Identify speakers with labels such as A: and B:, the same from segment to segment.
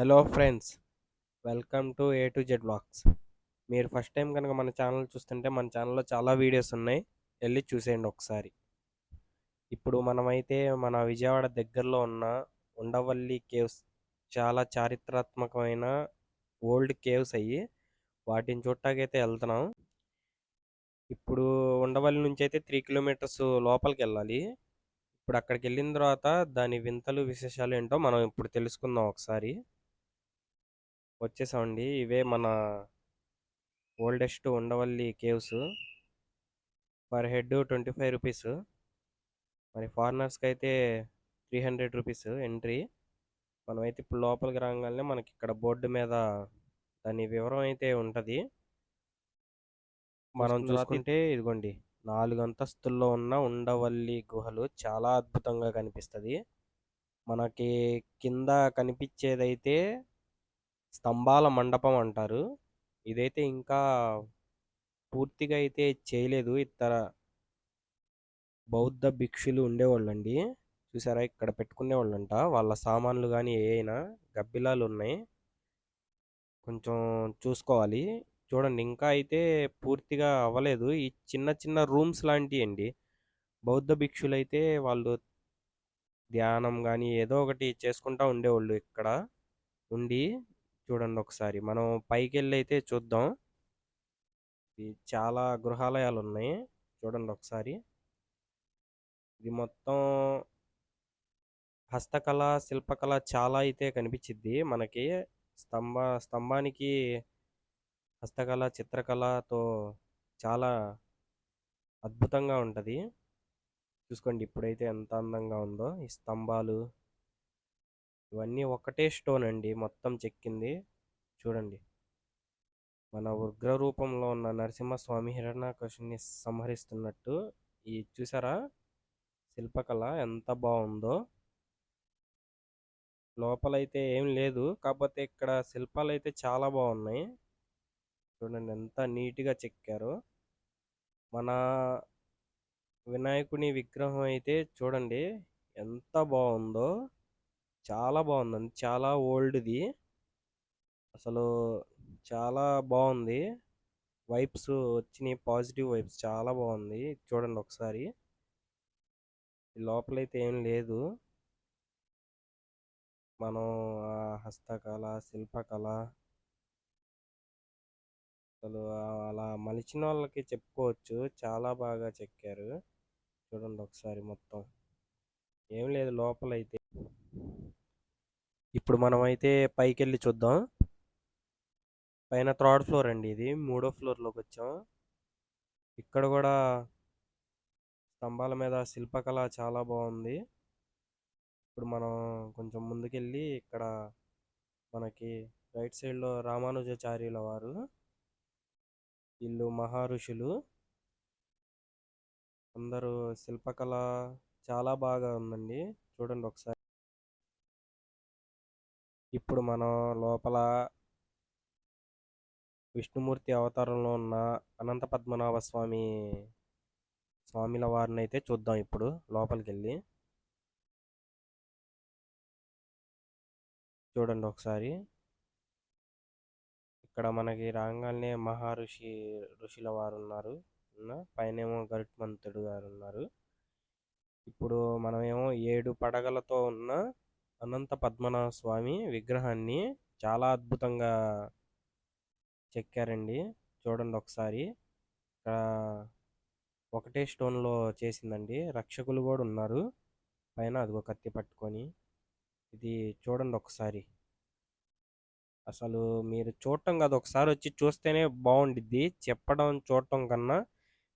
A: Hello friends welcome to A to Z blogs మీరు first time కనుక మన channel చూస్తుంటే మన ఛానల్లో చాలా వీడియోస్ ఉన్నాయి వెళ్ళి చూసేయండి ఒకసారి. ఇప్పుడు మనమైతే మన విజయవాడ దగ్గరలో ఉన్న ఉండవల్లి కేవ్స్ చాలా చారిత్రాత్మకమైన ఓల్డ్ కేవ్స్ అయ్యి వాటిని చూడటాకైతే వెళ్తున్నాం. ఇప్పుడు ఉండవల్లి నుంచి అయితే త్రీ కిలోమీటర్స్ లోపలికి వెళ్ళాలి. ఇప్పుడు అక్కడికి వెళ్ళిన తర్వాత దాని వింతలు విశేషాలు ఏంటో మనం ఇప్పుడు తెలుసుకుందాం ఒకసారి. వచ్చేసామండి. ఇవే మన oldest Undavalli caves. Per head twenty five rupees. మరి ఫారినర్స్కి అయితే త్రీ హండ్రెడ్ రూపీస్ ఎంట్రీ. మనమైతే ఇప్పుడు లోపలికి రాగానే మనకి ఇక్కడ బోర్డు మీద దాని వివరం అయితే ఉంటుంది. మనం చూసుకుంటే ఇదిగోండి. నాలుగు అంతస్తుల్లో ఉన్న ఉండవల్లి గుహలు చాలా అద్భుతంగా కనిపిస్తుంది. మనకి కింద కనిపించేదైతే స్తంభాల మండపం అంటారు. ఇదైతే ఇంకా పూర్తిగా అయితే చేయలేదు. ఇతర బౌద్ధ భిక్షులు ఉండేవాళ్ళండి. చూసారా? ఇక్కడ పెట్టుకునేవాళ్ళంట. వాళ్ళ సామాన్లు కానీ ఏ అయినా గబ్బిలాలు ఉన్నాయి. కొంచెం చూసుకోవాలి. చూడండి ఇంకా అయితే పూర్తిగా అవ్వలేదు. ఈ చిన్న చిన్న రూమ్స్ లాంటివి అండి. బౌద్ధ భిక్షులు అయితే వాళ్ళు ధ్యానం కానీ ఏదో ఒకటి చేసుకుంటా ఉండేవాళ్ళు ఇక్కడ ఉండి. చూడండి ఒకసారి. మనం పైకి వెళ్ళి అయితే చూద్దాం చాలా గృహాలయాలు ఉన్నాయి చూడండి ఒకసారి. ఇది మొత్తం హస్తకళ శిల్పకళ చాలా అయితే కనిపించిద్ది మనకి. స్తంభ స్తంభానికి హస్తకళ చిత్రకళతో చాలా అద్భుతంగా ఉంటుంది. చూసుకోండి ఇప్పుడైతే ఎంత అందంగా ఉందో. ఈ స్తంభాలు ఇవన్నీ ఒకటే స్టోన్ అండి మొత్తం చెక్కింది. చూడండి. మన ఉగ్ర రూపంలో ఉన్న నరసింహస్వామి హిరణాకృష్ణుని సంహరిస్తున్నట్టు. ఈ చూసారా? శిల్పకళ ఎంత బాగుందో. లోపలైతే ఏం లేదు. కాకపోతే ఇక్కడ శిల్పాలు అయితే చాలా బాగున్నాయి. చూడండి ఎంత నీట్గా చెక్కారు. మన వినాయకుని విగ్రహం అయితే చూడండి. ఎంత బాగుందో. చాలా బాగుందండి. చాలా ఓల్డ్ది. అసలు చాలా బాగుంది. వైబ్స్ వచ్చినాయి. పాజిటివ్ వైబ్స్ చాలా బాగుంది. చూడండి ఒకసారి. లోపలైతే ఏం లేదు. మనం హస్తకళ శిల్పకళ అసలు అలా మలిచిన వాళ్ళకి చెప్పుకోవచ్చు. చాలా బాగా చెక్కారు. చూడండి ఒకసారి మొత్తం. ఏం లేదు లోపలైతే. ఇప్పుడు మనం అయితే పైకి వెళ్ళి చూద్దాం. పైన థర్డ్ ఫ్లోర్ అండి ఇది. మూడో ఫ్లోర్లోకి వచ్చాం. ఇక్కడ కూడా స్తంభాల మీద శిల్పకళ చాలా బాగుంది. ఇప్పుడు మనం కొంచెం ముందుకెళ్ళి ఇక్కడ మనకి రైట్ సైడ్లో రామానుజాచార్యుల వారు వీళ్ళు మహర్షులు. అందరూ శిల్పకళ చాలా బాగా ఉందండి. చూడండి ఒకసారి. ఇప్పుడు మనం లోపల విష్ణుమూర్తి అవతారంలో ఉన్న అనంత పద్మనాభ స్వామి స్వామిల వారిని అయితే చూద్దాం ఇప్పుడు లోపలికి వెళ్ళి చూడండి ఒకసారి. ఇక్కడ మనకి రాగానే మహర్షి ఋషుల వారు ఉన్నారు. పైనేమో గరుత్మంతుడు గారు ఉన్నారు. ఇప్పుడు మనమేమో ఏడు పడగలతో ఉన్న అనంత పద్మనాభ స్వామి విగ్రహాన్ని చాలా అద్భుతంగా చెక్కారండి. చూడండి ఒకసారి. ఇక్కడ ఒకటే స్టోన్లో చేసిందండి. రక్షకులు కూడా ఉన్నారు. పైన అదిగో కత్తి పట్టుకొని. ఇది చూడండి ఒకసారి. అసలు మీరు చూడటం కాదు. ఒకసారి వచ్చి చూస్తేనే బాగుండిద్ది. చెప్పడం చూడటం కన్నా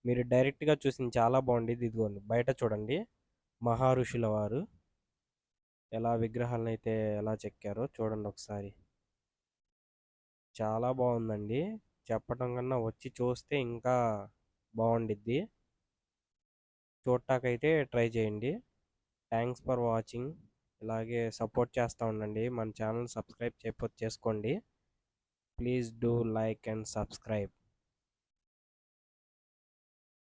A: మీరు డైరెక్ట్గా చూసింది చాలా బాగుండిద్ది. ఇదిగోండి. బయట చూడండి. మహారుషుల వారు. ఎలా విగ్రహాలను అయితే ఎలా చెక్కారో చూడండి ఒకసారి. చాలా బాగుందండి. చెప్పటం కన్నా వచ్చి చూస్తే ఇంకా బాగుండిద్ది. చూడటాకైతే ట్రై చేయండి. Thanks for watching. ఇలాగే సపోర్ట్ చేస్తూ ఉండండి. మన ఛానల్ సబ్స్క్రైబ్ చేయకపోతే చేసుకోండి. Please do like and subscribe.